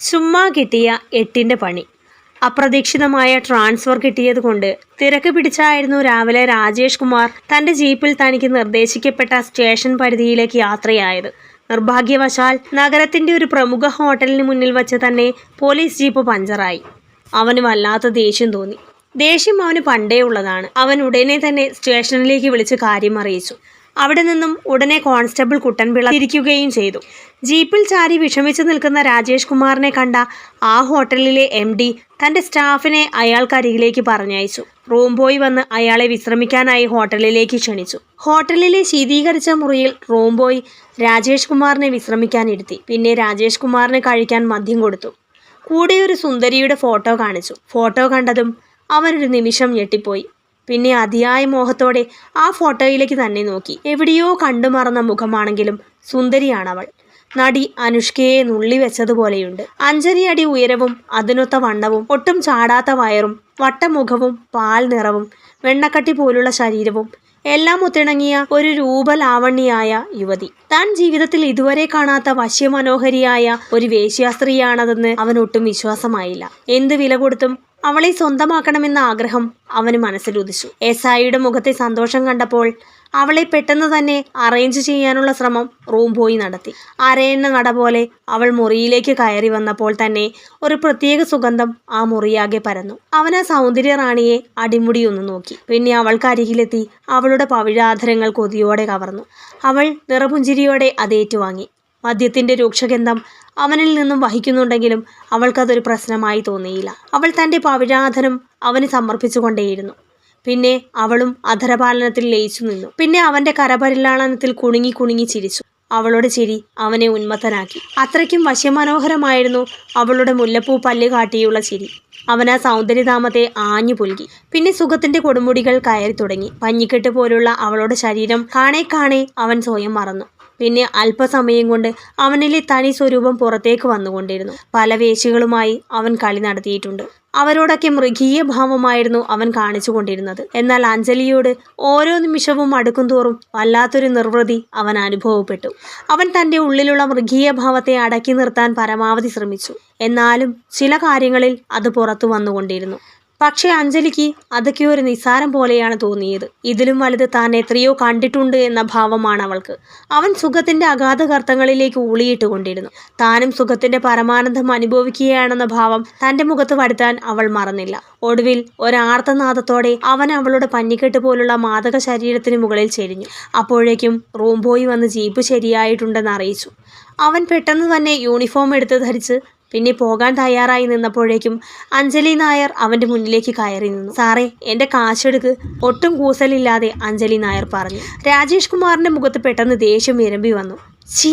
ചുമ്മാ കിട്ടിയ എട്ടിന്റെ പണി. അപ്രതീക്ഷിതമായ ട്രാൻസ്ഫർ കിട്ടിയതുകൊണ്ട് തിരക്ക് പിടിച്ചായിരുന്നു രാവിലെ രാജേഷ് കുമാർ തന്റെ ജീപ്പിൽ തനിക്ക് നിർദ്ദേശിക്കപ്പെട്ട സ്റ്റേഷൻ പരിധിയിലേക്ക് യാത്രയായത്. നിർഭാഗ്യവശാൽ നഗരത്തിന്റെ ഒരു പ്രമുഖ ഹോട്ടലിന് മുന്നിൽ വച്ച് തന്നെ പോലീസ് ജീപ്പ് പഞ്ചറായി. അവന് വല്ലാത്ത ദേഷ്യം തോന്നി. ദേഷ്യം അവന് പണ്ടേ ഉള്ളതാണ്. അവൻ ഉടനെ തന്നെ സ്റ്റേഷനിലേക്ക് വിളിച്ച് കാര്യം അറിയിച്ചു അവിടെ നിന്നും ഉടനെ കോൺസ്റ്റബിൾ കുട്ടൻപിള്ള തിരിക്കുകയും ചെയ്തു. ജീപ്പിൽ ചാരി വിഷമിച്ചു നിൽക്കുന്ന രാജേഷ് കുമാറിനെ കണ്ട ആ ഹോട്ടലിലെ എം ഡി തന്റെ സ്റ്റാഫിനെ അയാൾക്കരികിലേക്ക് പറഞ്ഞയച്ചു. റൂം ബോയ് വന്ന് അയാളെ വിശ്രമിക്കാനായി ഹോട്ടലിലേക്ക് ക്ഷണിച്ചു. ഹോട്ടലിലെ ശീതീകരിച്ച മുറിയിൽ റൂം ബോയ് രാജേഷ് കുമാറിനെ വിശ്രമിക്കാനിരുത്തി. പിന്നെ രാജേഷ് കുമാറിന് കഴിക്കാൻ മദ്യം കൊടുത്തു. കൂടെ ഒരു സുന്ദരിയുടെ ഫോട്ടോ കാണിച്ചു. ഫോട്ടോ കണ്ടതും അവനൊരു നിമിഷം ഞെട്ടിപ്പോയി. പിന്നെ അതിയായ മോഹത്തോടെ ആ ഫോട്ടോയിലേക്ക് തന്നെ നോക്കി. എവിടെയോ കണ്ടുമറന്ന മുഖമാണെങ്കിലും സുന്ദരിയാണവൾ. നടി അനുഷ്കയെ നുള്ളി വെച്ചതുപോലെയുണ്ട്. അഞ്ചരയടി ഉയരവും അതിനൊത്ത വണ്ണവും ഒട്ടും ചാടാത്ത വയറും വട്ടമുഖവും പാൽ നിറവും വെണ്ണക്കട്ടി പോലുള്ള ശരീരവും എല്ലാം ഒത്തിണങ്ങിയ ഒരു രൂപലാവണ്യായ യുവതി. താൻ ജീവിതത്തിൽ ഇതുവരെ കാണാത്ത വശ്യമനോഹരിയായ ഒരു വേശ്യാസ്ത്രീയാണതെന്ന് അവൻ ഒട്ടും വിശ്വാസമായില്ല. എന്ത് വില കൊടുത്തും അവളെ സ്വന്തമാക്കണമെന്ന ആഗ്രഹം അവന് മനസ്സിലുദിച്ചു. എസ് ഐയുടെ മുഖത്തെ സന്തോഷം കണ്ടപ്പോൾ അവളെ പെട്ടെന്ന് തന്നെ അറേഞ്ച് ചെയ്യാനുള്ള ശ്രമം റൂം പോയി നടത്തി. അരയെന്ന നട പോലെ അവൾ മുറിയിലേക്ക് കയറി വന്നപ്പോൾ തന്നെ ഒരു പ്രത്യേക സുഗന്ധം ആ മുറിയാകെ പരന്നു. അവൻ ആ സൗന്ദര്യ റാണിയെ അടിമുടി ഒന്ന് നോക്കി. പിന്നെ അവൾക്ക് അരികിലെത്തി അവളുടെ പവിഴാധരങ്ങൾ കൊതിയോടെ കവർന്നു. അവൾ നിറപുഞ്ചിരിയോടെ അതേറ്റുവാങ്ങി മദ്യത്തിന്റെ രൂക്ഷഗന്ധം അവനിൽ നിന്നും വഹിക്കുന്നുണ്ടെങ്കിലും അവൾക്കതൊരു പ്രശ്നമായി തോന്നിയില്ല. അവൾ തന്റെ പവിഴാധനം അവന് സമർപ്പിച്ചുകൊണ്ടേയിരുന്നു. പിന്നെ അവളും അധരപാലനത്തിൽ ലയിച്ചു നിന്നു. പിന്നെ അവന്റെ കരപരിലാളനത്തിൽ കുണുങ്ങി കുണുങ്ങി ചിരിച്ചു. അവളുടെ ചിരി അവനെ ഉന്മത്തനാക്കി. അത്രയ്ക്കും വശ്യമനോഹരമായിരുന്നു അവളുടെ മുല്ലപ്പൂ പല്ല് കാട്ടിയുള്ള ചിരി. അവൻ ആ സൗന്ദര്യധാമത്തെ ആഞ്ഞു പുൽകി. പിന്നെ സുഖത്തിന്റെ കൊടുമുടികൾ കയറി തുടങ്ങി. പഞ്ഞിക്കെട്ട് പോലുള്ള അവളുടെ ശരീരം കാണേ കാണേ അവൻ സ്വയം മറന്നു. പിന്നെ അല്പസമയം കൊണ്ട് അവനിലെ തനി സ്വരൂപം പുറത്തേക്ക് വന്നുകൊണ്ടിരുന്നു. പല വേശികളുമായി അവൻ കളി നടത്തിയിട്ടുണ്ട്. അവരോടൊക്കെ മൃഗീയ ഭാവമായിരുന്നു അവൻ കാണിച്ചുകൊണ്ടിരുന്നത് എന്നാൽ അഞ്ജലിയോട് ഓരോ നിമിഷവും അടുക്കും തോറും വല്ലാത്തൊരു നിർവൃതി അവൻ അനുഭവപ്പെട്ടു. അവൻ തന്റെ ഉള്ളിലുള്ള മൃഗീയ ഭാവത്തെ അടക്കി നിർത്താൻ പരമാവധി ശ്രമിച്ചു. എന്നാലും ചില കാര്യങ്ങളിൽ അത് പുറത്തു വന്നുകൊണ്ടിരുന്നു. പക്ഷേ അഞ്ജലിക്ക് അതൊക്കെ ഒരു നിസ്സാരം പോലെയാണ് തോന്നിയത്. ഇതിലും വലുത് താൻ എത്രയോ കണ്ടിട്ടുണ്ട് എന്ന ഭാവമാണ് അവൾക്ക്. അവൻ സുഖത്തിന്റെ അഗാധകർത്തങ്ങളിലേക്ക് ഊളിയിട്ട് കൊണ്ടിരുന്നു താനും സുഖത്തിന്റെ പരമാനന്ദം അനുഭവിക്കുകയാണെന്ന ഭാവം തന്റെ മുഖത്ത് വരുത്താൻ അവൾ മറന്നില്ല. ഒടുവിൽ ഒരാർത്തനാദത്തോടെ അവൻ അവളുടെ പഞ്ഞിക്കെട്ട് പോലുള്ള മാതക ശരീരത്തിന് മുകളിൽ ചെരിഞ്ഞു. അപ്പോഴേക്കും റൂം ബോയ് വന്ന് ജീപ്പ് ശരിയായിട്ടുണ്ടെന്ന് അറിയിച്ചു. അവൻ പെട്ടെന്ന് തന്നെ യൂണിഫോം എടുത്ത് ധരിച്ച് പിന്നെ പോകാൻ തയ്യാറായി നിന്നപ്പോഴേക്കും അഞ്ജലി നായർ അവന്റെ മുന്നിലേക്ക് കയറി നിന്നു. സാറേ എന്റെ കാശെടുക്ക് ഒട്ടും കൂസലില്ലാതെ അഞ്ജലി നായർ പറഞ്ഞു. രാജേഷ് കുമാറിന്റെ മുഖത്ത് പെട്ടെന്ന് ദേഷ്യം ഇരമ്പി വന്നു. ചീ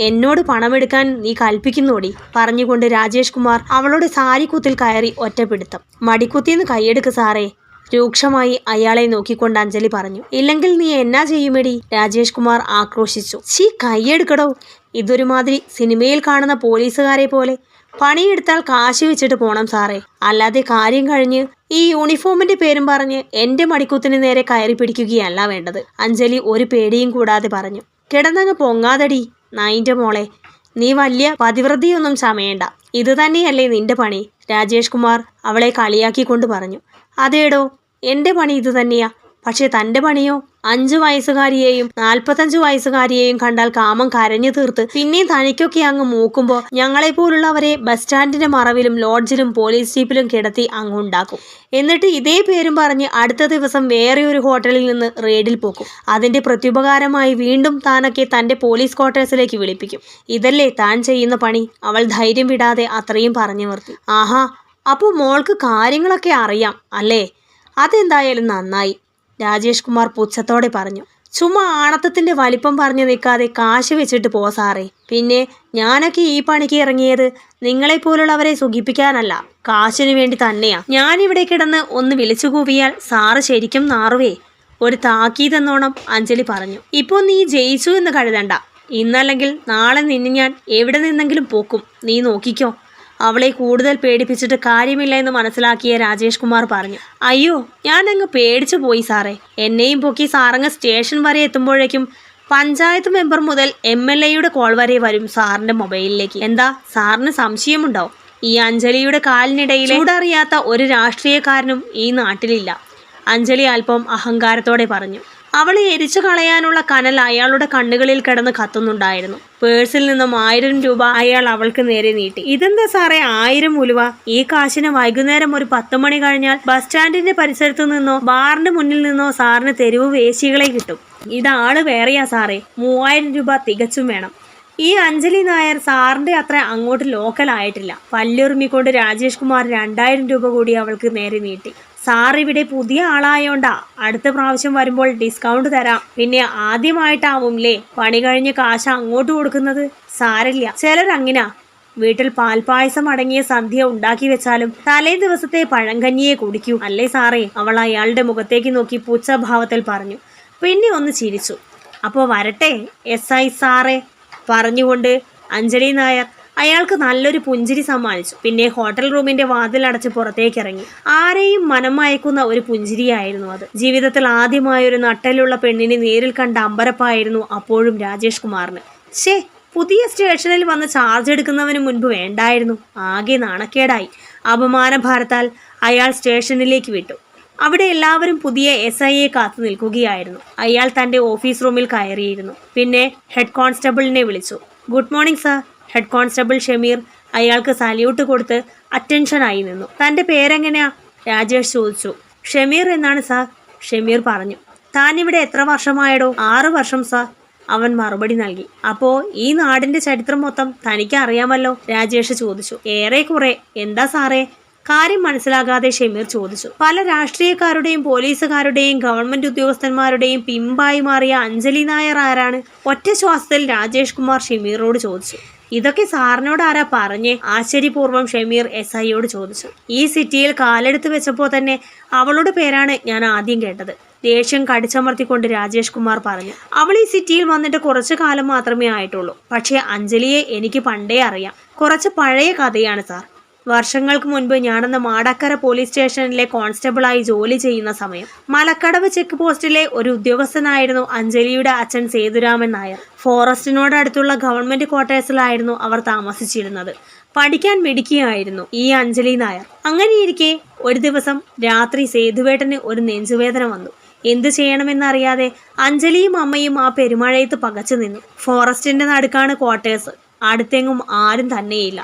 എന്നോട് പണമെടുക്കാൻ നീ കൽപ്പിക്കുന്നോടി പറഞ്ഞുകൊണ്ട് രാജേഷ് കുമാർ അവളുടെ സാരിക്കുത്തിൽ കയറി ഒറ്റപ്പെടുത്തും. മടിക്കുത്തിന്ന് കൈയെടുക്ക് സാറേ രൂക്ഷമായി അയാളെ നോക്കിക്കൊണ്ട് അഞ്ജലി പറഞ്ഞു ഇല്ലെങ്കിൽ നീ എന്നാ ചെയ്യുമെടി? രാജേഷ് കുമാർ ആക്രോശിച്ചു ചീ കൈയെടുക്കടോ. ഇതൊരുമാതിരി സിനിമയിൽ കാണുന്ന പോലീസുകാരെ പോലെ പണിയെടുത്താൽ കാശ് വെച്ചിട്ട് പോണം സാറേ. അല്ലാതെ കാര്യം കഴിഞ്ഞ് ഈ യൂണിഫോമിന്റെ പേരും പറഞ്ഞ് എന്റെ മടിക്കുത്തിന് നേരെ കയറി പിടിക്കുകയല്ല വേണ്ടത് അഞ്ജലി ഒരു പേടിയും കൂടാതെ പറഞ്ഞു. കിടന്നങ്ങ് പൊങ്ങാതടി നായിന്റെ മോളെ. നീ വലിയ പതിവൃതിയൊന്നും ചമയേണ്ട. ഇത് തന്നെയല്ലേ നിന്റെ പണി രാജേഷ് കുമാർ അവളെ കളിയാക്കിക്കൊണ്ട് പറഞ്ഞു. അതേടോ എന്റെ പണി ഇത് തന്നെയാ. പക്ഷെ തന്റെ പണിയോ? അഞ്ചു വയസ്സുകാരിയെയും നാൽപ്പത്തഞ്ചു വയസ്സുകാരിയെയും കണ്ടാൽ കാമം കരഞ്ഞു തീർത്ത്. പിന്നെയും തനിക്കൊക്കെ അങ്ങ് മൂക്കുമ്പോ ഞങ്ങളെപ്പോലുള്ളവരെ ബസ് സ്റ്റാൻഡിന്റെ മറവിലും ലോഡ്ജിലും പോലീസ് ജീപ്പിലും കിടത്തി അങ്ങ് ഉണ്ടാക്കും. എന്നിട്ട് ഇതേ പേരും പറഞ്ഞ് അടുത്ത ദിവസം വേറെ ഒരു ഹോട്ടലിൽ നിന്ന് റെയ്ഡിൽ പോക്കും. അതിന്റെ പ്രത്യുപകാരമായി വീണ്ടും താനൊക്കെ തന്റെ പോലീസ് ക്വാർട്ടേഴ്സിലേക്ക് വിളിപ്പിക്കും. ഇതല്ലേ താൻ ചെയ്യുന്ന പണി? അവൾ ധൈര്യം വിടാതെ അത്രയും പറഞ്ഞു നിർത്തി. ആഹാ അപ്പോൾ മോൾക്ക് കാര്യങ്ങളൊക്കെ അറിയാം അല്ലേ? അതെന്തായാലും നന്നായി രാജേഷ് കുമാർ പുച്ഛത്തോടെ പറഞ്ഞു. ചുമ്മാ ആണത്തത്തിന്റെ വലിപ്പം പറഞ്ഞു നിൽക്കാതെ കാശ് വെച്ചിട്ട് പോ സാറേ. പിന്നെ ഞാനൊക്കെ ഈ പണിക്ക് ഇറങ്ങിയത് നിങ്ങളെപ്പോലുള്ളവരെ സുഖിപ്പിക്കാനല്ല കാശിനു വേണ്ടി തന്നെയാ. ഞാനിവിടെ കിടന്ന് ഒന്ന് വിളിച്ചു കൂവിയാൽ സാറ് ശരിക്കും നാറുവേ ഒരു താക്കീതെന്നോണം അഞ്ജലി പറഞ്ഞു. ഇപ്പോൾ നീ ജയിച്ചു എന്ന് കരുതണ്ട. ഇന്നല്ലെങ്കിൽ നാളെ നിന്നെ ഞാൻ എവിടെ നിന്നെങ്കിലും പോക്കും. നീ നോക്കിക്കോ. അവളെ കൂടുതൽ പേടിപ്പിച്ചിട്ട് കാര്യമില്ല എന്ന് മനസ്സിലാക്കിയ രാജേഷ് കുമാർ പറഞ്ഞു. അയ്യോ ഞാൻ അങ്ങ് പേടിച്ചു പോയി സാറേ. എന്നെയും പൊക്കി സാറങ്ങ് സ്റ്റേഷൻ വരെ എത്തുമ്പോഴേക്കും പഞ്ചായത്ത് മെമ്പർ മുതൽ എം എൽ എയുടെ കോൾ വരെ വരും സാറിന്റെ മൊബൈലിലേക്ക്. എന്താ സാറിന് സംശയമുണ്ടോ? ഈ അഞ്ജലിയുടെ കാലിനിടയിൽ ചൂടറിയാത്ത ഒരു രാഷ്ട്രീയക്കാരനും ഈ നാട്ടിലില്ല അഞ്ജലി അല്പം അഹങ്കാരത്തോടെ പറഞ്ഞു. അവളെ എരിച്ചു കളയാനുള്ള കനൽ അയാളുടെ കണ്ണുകളിൽ കിടന്ന് കത്തുന്നുണ്ടായിരുന്നു. പേഴ്സിൽ നിന്നും ആയിരം രൂപ അയാൾ അവൾക്ക് നേരെ നീട്ടി. ഇതെന്താ സാറേ ആയിരം ഉലുവ? ഈ കാശിന് വൈകുന്നേരം ഒരു പത്ത് മണി കഴിഞ്ഞാൽ ബസ് സ്റ്റാൻഡിന്റെ പരിസരത്തു നിന്നോ ബാറിന്റെ മുന്നിൽ നിന്നോ സാറിന് തെരുവ് വേശികളെ കിട്ടും. ഇതാൾ വേറെയാ സാറേ. മൂവായിരം രൂപ തികച്ചും വേണം. ഈ അഞ്ജലി നായർ സാറിന്റെ അത്ര അങ്ങോട്ട് ലോക്കൽ ആയിട്ടില്ല. പല്ലുറുമിക്കൊണ്ട് രാജേഷ് കുമാർ രണ്ടായിരം രൂപ കൂടി അവൾക്ക് നേരെ നീട്ടി. സാർ ഇവിടെ പുതിയ ആളായോണ്ടാ. അടുത്ത പ്രാവശ്യം വരുമ്പോൾ ഡിസ്കൗണ്ട് തരാം. പിന്നെ ആദ്യമായിട്ടാവുംലേ പണി കഴിഞ്ഞ് കാശ് അങ്ങോട്ട് കൊടുക്കുന്നത്? സാരില്ല. ചിലരങ്ങനാ. വീട്ടിൽ പാൽപായസം അടങ്ങിയ സന്ധ്യ ഉണ്ടാക്കി വെച്ചാലും തലേ ദിവസത്തെ പഴങ്കഞ്ഞിയെ കുടിക്കൂ. അല്ലേ സാറേ? അവൾ അയാളുടെ മുഖത്തേക്ക് നോക്കി പുച്ഛഭാവത്തിൽ പറഞ്ഞു. പിന്നെ ഒന്ന് ചിരിച്ചു. അപ്പോൾ വരട്ടെ എസ് ഐ സാറേ. പറഞ്ഞുകൊണ്ട് അഞ്ജലി നായർ അയാൾക്ക് നല്ലൊരു പുഞ്ചിരി സമ്മാനിച്ചു. പിന്നെ ഹോട്ടൽ റൂമിന്റെ വാതിലടച്ച് പുറത്തേക്ക് ഇറങ്ങി. ആരെയും മനം മയക്കുന്ന ഒരു പുഞ്ചിരിയായിരുന്നു അത്. ജീവിതത്തിൽ ആദ്യമായ ഒരു നട്ടലുള്ള പെണ്ണിനെ നേരിൽ കണ്ട അമ്പരപ്പായിരുന്നു അപ്പോഴും രാജേഷ് കുമാറിന്. ഷേ പുതിയ സ്റ്റേഷനിൽ വന്ന് ചാർജ് എടുക്കുന്നവന് മുൻപ് വേണ്ടായിരുന്നു. ആകെ നാണക്കേടായി. അപമാന ഭാരത്താൽ അയാൾ സ്റ്റേഷനിലേക്ക് വിട്ടു. അവിടെ എല്ലാവരും പുതിയ എസ് ഐയെ കാത്തു നിൽക്കുകയായിരുന്നു. അയാൾ തന്റെ ഓഫീസ് റൂമിൽ കയറിയിരുന്നു. പിന്നെ ഹെഡ് കോൺസ്റ്റബിളിനെ വിളിച്ചു. Good morning sir. Head constable Shameer അയാൾക്ക് സല്യൂട്ട് കൊടുത്ത് അറ്റൻഷനായി നിന്നു. തന്റെ പേരെങ്ങനെയാ? രാജേഷ് ചോദിച്ചു. ഷമീർ എന്നാണ് സാർ ഷമീർ പറഞ്ഞു. താൻ ഇവിടെ എത്ര വർഷമായടോ? ആറ് വർഷം സാർ അവൻ മറുപടി നൽകി. അപ്പോ ഈ നാടിന്റെ ചരിത്രം മൊത്തം തനിക്ക് അറിയാമല്ലോ? രാജേഷ് ചോദിച്ചു. ഏറെ കുറെ. എന്താ സാറേ കാര്യം മനസ്സിലാകാതെ ഷമീർ ചോദിച്ചു. പല രാഷ്ട്രീയക്കാരുടെയും പോലീസുകാരുടെയും ഗവൺമെന്റ് ഉദ്യോഗസ്ഥന്മാരുടെയും പിമ്പായി മാറിയ അഞ്ജലി നായർ ആരാണ്? ഒറ്റ ശ്വാസത്തിൽ രാജേഷ് കുമാർ ഷമീറിനോട് ചോദിച്ചു. ഇതൊക്കെ സാറിനോട് ആരാ പറഞ്ഞേ? ആശ്ചര്യപൂർവം ഷമീർ എസ് ഐയോട് ചോദിച്ചു. ഈ സിറ്റിയിൽ കാലെടുത്ത് വെച്ചപ്പോൾ തന്നെ അവളുടെ പേരാണ് ഞാൻ ആദ്യം കേട്ടത്. ദേഷ്യം കടിച്ചമർത്തിക്കൊണ്ട് രാജേഷ് കുമാർ പറഞ്ഞു. അവൾ ഈ സിറ്റിയിൽ വന്നിട്ട് കുറച്ചു കാലം മാത്രമേ ആയിട്ടുള്ളൂ. പക്ഷേ അഞ്ജലിയെ എനിക്ക് പണ്ടേ അറിയാം. കുറച്ച് പഴയ കഥയാണ് സാർ. വർഷങ്ങൾക്ക് മുൻപ് ഞാനന്ന് മാടക്കര പോലീസ് സ്റ്റേഷനിലെ കോൺസ്റ്റബിളായി ജോലി ചെയ്യുന്ന സമയം മലക്കടവ് ചെക്ക് പോസ്റ്റിലെ ഒരു ഉദ്യോഗസ്ഥനായിരുന്നു അഞ്ജലിയുടെ അച്ഛൻ സേതുരാമൻ നായർ. ഫോറസ്റ്റിനോടടുത്തുള്ള ഗവൺമെന്റ് ക്വാർട്ടേഴ്സിലായിരുന്നു അവർ താമസിച്ചിരുന്നത്. പഠിക്കാൻ മിടിക്കുകയായിരുന്നു ഈ അഞ്ജലി നായർ. അങ്ങനെയിരിക്കെ ഒരു ദിവസം രാത്രി സേതുവേട്ടന് ഒരു നെഞ്ചുവേദന വന്നു. എന്തു ചെയ്യണമെന്നറിയാതെ അഞ്ജലിയും അമ്മയും ആ പെരുമഴയത്ത് പകച്ചു നിന്നു ഫോറസ്റ്റിന്റെ നടുക്കാണ് ക്വാർട്ടേഴ്സ്. അടുത്തെങ്ങും ആരും തന്നെയില്ല.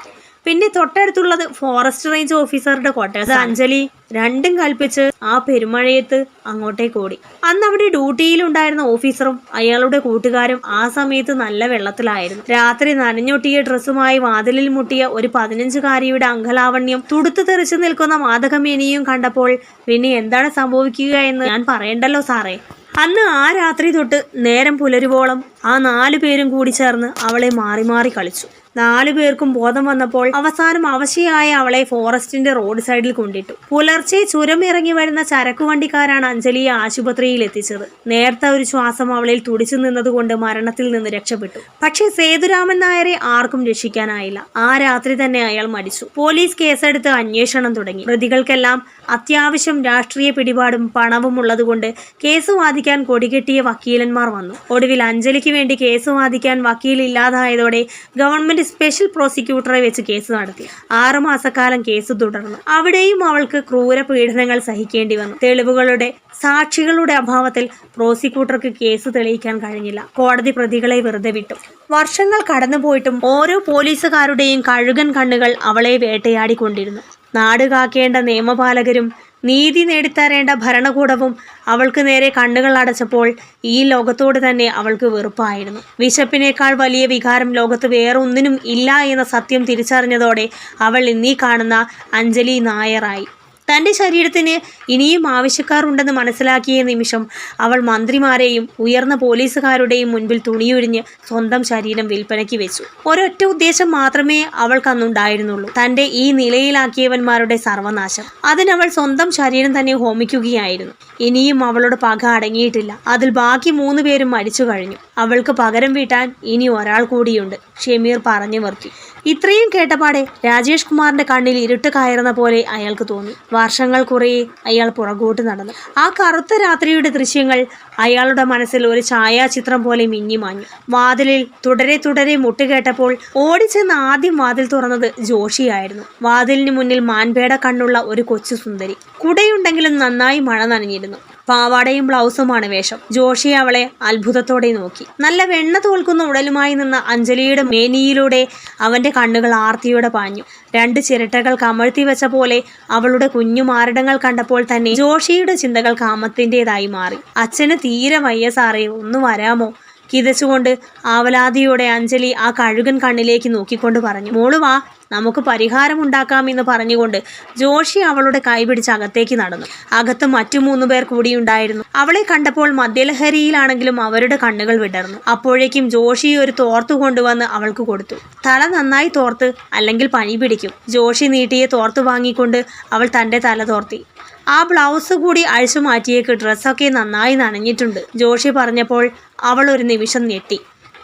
പിന്നെ തൊട്ടടുത്തുള്ളത് ഫോറസ്റ്റ് റേഞ്ച് ഓഫീസറുടെ ക്വാർട്ടേഴ്സ് അഞ്ജലി രണ്ടും കൽപ്പിച്ച് ആ പെരുമഴയത്ത് അങ്ങോട്ടേക്ക് ഓടി. അന്ന് അവിടെ ഡ്യൂട്ടിയിലുണ്ടായിരുന്ന ഓഫീസറും അയാളുടെ കൂട്ടുകാരും ആ സമയത്ത് നല്ല വെള്ളത്തിലായിരുന്നു. രാത്രി നനഞ്ഞൊട്ടിയ ഡ്രസ്സുമായി വാതിലിൽ മുട്ടിയ ഒരു പതിനഞ്ചുകാരിയുടെ അങ്കലാവണ്യം തുടുത്തു തെറിച്ചു നിൽക്കുന്ന മാതകമേനിയും കണ്ടപ്പോൾ പിന്നെ എന്താണ് സംഭവിക്കുക എന്ന് ഞാൻ പറയണ്ടല്ലോ സാറേ. അന്ന് ആ രാത്രി തൊട്ട് നേരം പുലരുവോളം ആ നാലു പേരും കൂടി ചേർന്ന് അവളെ മാറി മാറി കളിച്ചു. നാലു പേർക്കും ബോധം വന്നപ്പോൾ അവസാനം അവശയായ അവളെ ഫോറസ്റ്റിന്റെ റോഡ് സൈഡിൽ കൊണ്ടിട്ടു. പുലർച്ചെ ചുരം ഇറങ്ങി വരുന്ന ചരക്കു വണ്ടിക്കാരാണ് അഞ്ജലിയെ ആശുപത്രിയിൽ എത്തിച്ചത്. നേരത്തെ ഒരു ശ്വാസം അവളിൽ തുടിച്ചു നിന്നതുകൊണ്ട് മരണത്തിൽ നിന്ന് രക്ഷപ്പെട്ടു. പക്ഷേ സേതുരാമൻ നായരെ ആർക്കും രക്ഷിക്കാനായില്ല. ആ രാത്രി തന്നെ അയാൾ മരിച്ചു. പോലീസ് കേസെടുത്ത് അന്വേഷണം തുടങ്ങി. പ്രതികൾക്കെല്ലാം അത്യാവശ്യം രാഷ്ട്രീയ പിടിപാടും പണവും ഉള്ളതുകൊണ്ട് കേസ് വാദിക്കാൻ കൊടികെട്ടിയ വക്കീലന്മാർ വന്നു. ഒടുവിൽ അഞ്ജലിക്ക് വേണ്ടി കേസ് വാദിക്കാൻ വക്കീൽ ഇല്ലാതായതോടെ ഗവൺമെന്റ് സ്പെഷ്യൽ പ്രോസിക്യൂട്ടറെ വെച്ച് കേസ് നടത്തി. ആറുമാസക്കാലം കേസ് തുടർന്നു. അവിടെയും അവൾക്ക് ക്രൂര പീഡനങ്ങൾ സഹിക്കേണ്ടി വന്നു. തെളിവുകളുടെ സാക്ഷികളുടെ അഭാവത്തിൽ പ്രോസിക്യൂട്ടർക്ക് കേസ് തെളിയിക്കാൻ കഴിഞ്ഞില്ല. കോടതി പ്രതികളെ വെറുതെ വിട്ടു. വർഷങ്ങൾ കടന്നുപോയിട്ടും ഓരോ പോലീസുകാരുടെയും കഴുകൻ കണ്ണുകൾ അവളെ വേട്ടയാടിക്കൊണ്ടിരുന്നു. നാട് കാക്കേണ്ട നിയമപാലകരും നീതി നേടിത്തരേണ്ട ഭരണകൂടവും അവൾക്ക് നേരെ കണ്ണുകൾ അടച്ചപ്പോൾ ഈ ലോകത്തോട് തന്നെ അവൾക്ക് വെറുപ്പായിരുന്നു. വിശപ്പിനേക്കാൾ വലിയ വികാരം ലോകത്ത് വേറൊന്നിനും ഇല്ല എന്ന സത്യം തിരിച്ചറിഞ്ഞതോടെ അവൾ ഇന്നീ കാണുന്ന അഞ്ജലി നായറായി തന്റെ ശരീരത്തിന് ഇനിയും ആവശ്യക്കാരുണ്ടെന്ന് മനസ്സിലാക്കിയ നിമിഷം അവൾ മന്ത്രിമാരെയും ഉയർന്ന പോലീസുകാരുടെയും മുൻപിൽ തുണിയൊഴിഞ്ഞ് സ്വന്തം ശരീരം വിൽപ്പനയ്ക്ക് വെച്ചു. ഒരൊറ്റ ഉദ്ദേശം മാത്രമേ അവൾക്കന്നുണ്ടായിരുന്നുള്ളൂ തന്റെ ഈ നിലയിലാക്കിയവന്മാരുടെ സർവനാശം. അതിനവൾ സ്വന്തം ശരീരം തന്നെ ഹോമിക്കുകയായിരുന്നു. ഇനിയും അവളുടെ പക അടങ്ങിയിട്ടില്ല. അതിൽ ബാക്കി മൂന്ന് പേരും മരിച്ചു കഴിഞ്ഞു. അവൾക്ക് പകരം വീട്ടാൻ ഇനി ഒരാൾ കൂടിയുണ്ട്. ഷമീർ പറഞ്ഞു നിർത്തി ഇത്രയും കേട്ടപാടെ രാജേഷ് കുമാറിന്റെ കണ്ണിൽ ഇരുട്ട് കയറുന്ന പോലെ അയാൾക്ക് തോന്നി. വർഷങ്ങൾ കുറേ അയാൾ പുറകോട്ട് നടന്നു. ആ കറുത്ത രാത്രിയുടെ ദൃശ്യങ്ങൾ അയാളുടെ മനസ്സിൽ ഒരു ഛായാചിത്രം പോലെ മിന്നിമാഞ്ഞു വാതിലിൽ തുടരെ തുടരെ മുട്ടുകേട്ടപ്പോൾ ഓടിച്ചെന്ന് ആദ്യം വാതിൽ തുറന്നത് ജോഷിയായിരുന്നു. വാതിലിന് മുന്നിൽ മാൻപേട കണ്ണുള്ള ഒരു കൊച്ചു സുന്ദരി. കുടയുണ്ടെങ്കിലും നന്നായി മഴ നനഞ്ഞിരുന്നു. പാവാടയും ബ്ലൗസുമാണ് വേഷം. ജോഷി അവളെ അത്ഭുതത്തോടെ നോക്കി. നല്ല വെണ്ണ തോൽക്കുന്ന ഉടലുമായി നിന്ന അഞ്ജലിയുടെ മേനിയിലൂടെ അവന്റെ കണ്ണുകൾ ആർത്തിയോടെ പാഞ്ഞു. രണ്ട് ചിരട്ടകൾ കമഴ്ത്തി വെച്ച പോലെ അവളുടെ കുഞ്ഞു മാരടങ്ങൾ കണ്ടപ്പോൾ തന്നെ ജോഷിയുടെ ചിന്തകൾ കാമത്തിന്റെതായി മാറി. അച്ഛന് തീരെ വയ്യ സാറേ ഒന്ന് വരാമോ? കിതച്ചുകൊണ്ട് ആവലാതിയോടെ അഞ്ജലി ആ കഴുകൻ കണ്ണിലേക്ക് നോക്കിക്കൊണ്ട് പറഞ്ഞു മോൾ വാ നമുക്ക് പരിഹാരമുണ്ടാക്കാമെന്ന് പറഞ്ഞുകൊണ്ട് ജോഷി അവളുടെ കൈപിടിച്ച് അകത്തേക്ക് നടന്നു. അകത്ത് മറ്റു മൂന്നു പേർ കൂടിയുണ്ടായിരുന്നു അവളെ കണ്ടപ്പോൾ മദ്യലഹരിയിലാണെങ്കിലും അവരുടെ കണ്ണുകൾ വിടർന്നു. അപ്പോഴേക്കും ജോഷി ഒരു തോർത്തു കൊണ്ടുവന്ന് അവൾക്ക് കൊടുത്തു. തല നന്നായി തോർത്ത് അല്ലെങ്കിൽ പണി പിടിക്കും. ജോഷി നീട്ടിയ തോർത്ത് വാങ്ങിക്കൊണ്ട് അവൾ തന്റെ തല തോർത്തി. ആ ബ്ലൗസ് കൂടി അഴിച്ചു മാറ്റിയേക്ക് ഡ്രസ്സൊക്കെ നന്നായി നനഞ്ഞിട്ടുണ്ട്. ജോഷി പറഞ്ഞപ്പോൾ അവൾ ഒരു നിമിഷം ഞെട്ടി.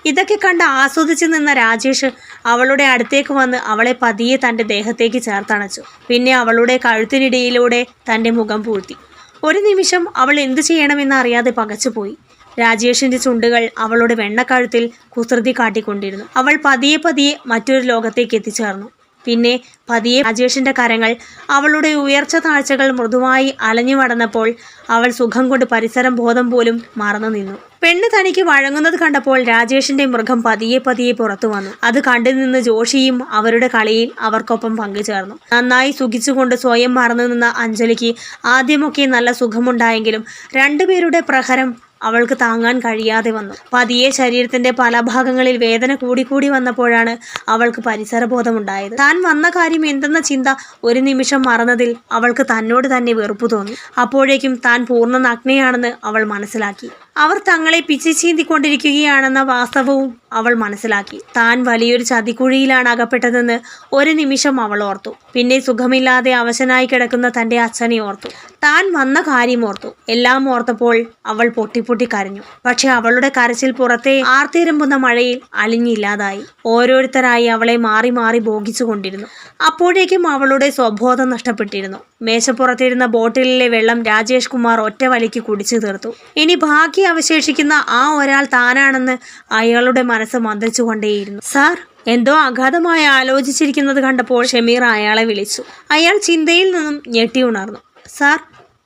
ഇതൊക്കെ കണ്ട് ആസ്വദിച്ചു നിന്ന രാജേഷ് അവളുടെ അടുത്തേക്ക് വന്ന് അവളെ പതിയെ തന്റെ ദേഹത്തേക്ക് ചേർത്തണച്ചു. പിന്നെ അവളുടെ കഴുത്തിനിടയിലൂടെ തന്റെ മുഖം പൂഴ്ത്തി. ഒരു നിമിഷം അവൾ എന്തു ചെയ്യണമെന്ന് അറിയാതെ പകച്ചുപോയി. രാജേഷിന്റെ ചുണ്ടുകൾ അവളുടെ വെണ്ണക്കഴുത്തിൽ കുസൃതി കാട്ടിക്കൊണ്ടിരുന്നു. അവൾ പതിയെ പതിയെ മറ്റൊരു ലോകത്തേക്ക് എത്തിച്ചേർന്നു. പിന്നെ പതിയെ രാജേഷിന്റെ കരങ്ങൾ അവളുടെ ഉയർച്ച താഴ്ചകൾ മൃദുവായി അലഞ്ഞു മടന്നപ്പോൾ അവൾ സുഖം കൊണ്ട് പരിസരം ബോധം പോലും മറന്നു നിന്നു. പെണ്ണ് തനിക്ക് വഴങ്ങുന്നത് കണ്ടപ്പോൾ രാജേഷിന്റെ മൃഗം പതിയെ പതിയെ പുറത്തു വന്നു. അത് കണ്ടു നിന്ന് ജോഷിയും അവരുടെ കളിയിൽ അവർക്കൊപ്പം പങ്കുചേർന്നു. നന്നായി സുഖിച്ചുകൊണ്ട് സ്വയം മറന്നു നിന്ന അഞ്ജലിക്ക് ആദ്യമൊക്കെ നല്ല സുഖമുണ്ടായെങ്കിലും രണ്ടുപേരുടെ പ്രഹരം അവൾക്ക് താങ്ങാൻ കഴിയാതെ വന്നു. പതിയെ ശരീരത്തിന്റെ പല ഭാഗങ്ങളിൽ വേദന കൂടിക്കൂടി വന്നപ്പോഴാണ് അവൾക്ക് പരിസരബോധമുണ്ടായത്. താൻ വന്ന കാര്യം എന്തെന്ന ചിന്ത ഒരു നിമിഷം മറന്നതിൽ അവൾക്ക് തന്നോട് തന്നെ വെറുപ്പ് തോന്നി. അപ്പോഴേക്കും താൻ പൂർണ നഗ്നയാണെന്ന് അവൾ മനസ്സിലാക്കി. അവർ തങ്ങളെ പിച്ചി ചീന്തിക്കൊണ്ടിരിക്കുകയാണെന്ന വാസ്തവവും അവൾ മനസ്സിലാക്കി. താൻ വലിയൊരു ചതിക്കുഴിയിലാണ് അകപ്പെട്ടതെന്ന് ഒരു നിമിഷം അവൾ ഓർത്തു. പിന്നെ സുഖമില്ലാതെ അവശനായി കിടക്കുന്ന തന്റെ അച്ഛനെ ഓർത്തു. താൻ വന്ന കാര്യം ഓർത്തു. എല്ലാം ഓർത്തപ്പോൾ അവൾ പൊട്ടിപ്പൊട്ടി കരഞ്ഞു. പക്ഷെ അവളുടെ കരച്ചിൽ പുറത്തെ ആർത്തിരമ്പുന്ന മഴയിൽ അലിഞ്ഞില്ലാതായി. ഓരോരുത്തരായി അവളെ മാറി മാറി ഭോഗിച്ചു കൊണ്ടിരുന്നു. അപ്പോഴേക്കും അവളുടെ സ്വബോധം നഷ്ടപ്പെട്ടിരുന്നു. മേശപ്പുറത്തിരുന്ന ബോട്ടിലിലെ വെള്ളം രാജേഷ് കുമാർ ഒറ്റ വലിക്ക് കുടിച്ചു തീർത്തു. ഇനി ബാക്കി അവശേഷിക്കുന്ന ആ ഒരാൾ താനാണെന്ന് അയാളുടെ മനസ്സ് മന്ത്രിച്ചുകൊണ്ടേയിരുന്നു. സാർ എന്തോ അഗാധമായി ആലോചിച്ചിരിക്കുന്നത് കണ്ടപ്പോൾ ഷമീർ അയാളെ വിളിച്ചു. അയാൾ ചിന്തയിൽ നിന്നും ഞെട്ടി ഉണർന്നു. സാർ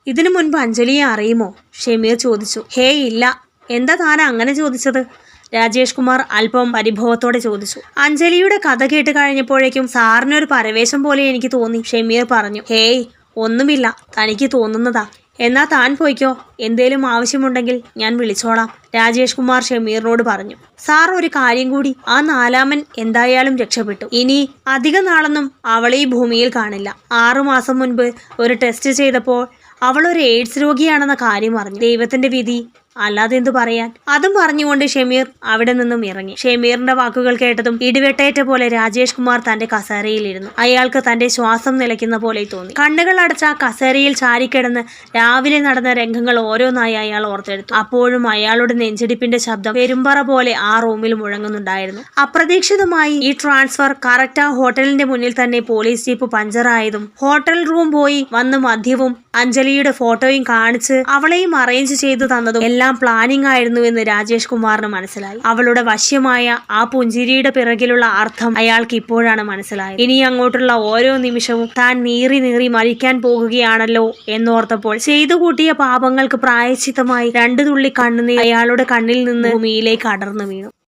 ഇതിനു മുൻപ് അഞ്ജലിയെ അറിയുമോ? ഷമീർ ചോദിച്ചു. ഹേ ഇല്ല. എന്താ താൻ അങ്ങനെ ചോദിച്ചത്? രാജേഷ് കുമാർ അല്പം പരിഭവത്തോടെ ചോദിച്ചു. അഞ്ജലിയുടെ കഥ കേട്ട് കഴിഞ്ഞപ്പോഴേക്കും സാറിനൊരു പരവേശം പോലെ എനിക്ക് തോന്നി. ഷമീർ പറഞ്ഞു. ഹേയ് ഒന്നുമില്ല. തനിക്ക് തോന്നുന്നതാ. എന്നാ താൻ പോയിക്കോ. എന്തേലും ആവശ്യമുണ്ടെങ്കിൽ ഞാൻ വിളിച്ചോളാം. രാജേഷ് കുമാർ ഷമീറിനോട് പറഞ്ഞു. സാർ ഒരു കാര്യം കൂടി. ആ നാലാമൻ എന്തായാലും രക്ഷപ്പെട്ടു. ഇനി അധിക നാളൊന്നും അവളെ ഈ ഭൂമിയിൽ കാണില്ല. ആറുമാസം മുൻപ് ഒരു ടെസ്റ്റ് ചെയ്തപ്പോൾ അവൾ ഒരു എയ്ഡ്സ് രോഗിയാണെന്ന കാര്യം അറിഞ്ഞു. ദൈവത്തിന്റെ വിധി അല്ലാതെ എന്തു പറയാൻ? അതും പറഞ്ഞുകൊണ്ട് ഷമീർ അവിടെ നിന്നും ഇറങ്ങി. ഷമീറിന്റെ വാക്കുകൾ കേട്ടതും ഇടിവെട്ടേറ്റ പോലെ രാജേഷ് കുമാർ തന്റെ കസേരയിലിരുന്നു. അയാൾക്ക് തന്റെ ശ്വാസം നിലയ്ക്കുന്ന പോലെ തോന്നി. കണ്ണുകൾ അടച്ച കസേരയിൽ ചാരിക്കിടന്ന് രാവിലെ നടന്ന രംഗങ്ങൾ ഓരോന്നായി അയാൾ ഓർത്തെടുത്തു. അപ്പോഴും അയാളുടെ നെഞ്ചിടിപ്പിന്റെ ശബ്ദം പെരുമ്പറ പോലെ ആ റൂമിൽ മുഴങ്ങുന്നുണ്ടായിരുന്നു. അപ്രതീക്ഷിതമായി ഈ ട്രാൻസ്ഫർ കറക്റ്റ് ആ ഹോട്ടലിന്റെ മുന്നിൽ തന്നെ പോലീസ് ജീപ്പ് പഞ്ചറായതും ഹോട്ടൽ റൂം പോയി വന്ന് മദ്യവും അഞ്ജലിയുടെ ഫോട്ടോയും കാണിച്ച് അവളെയും അറേഞ്ച് ചെയ്തു തന്നതും എല്ലാം പ്ലാനിംഗ് ആയിരുന്നു എന്ന് രാജേഷ് കുമാറിന് മനസ്സിലായി. അവളുടെ വശ്യമായ ആ പുഞ്ചിരിയുടെ പിറകിലുള്ള അർത്ഥം അയാൾക്ക് ഇപ്പോഴാണ് മനസ്സിലായത്. ഇനി അങ്ങോട്ടുള്ള ഓരോ നിമിഷവും താൻ നീറി നീറി മരിക്കാൻ പോകുകയാണല്ലോ എന്നോർത്തപ്പോൾ ചെയ്തു കൂട്ടിയ പാപങ്ങൾക്ക് പ്രായശ്ചിത്തമായി രണ്ടു തുള്ളി കണ്ണുനീർ അയാളുടെ കണ്ണിൽ നിന്ന് ഭൂമിയിലേക്ക് അടർന്നു വീണു.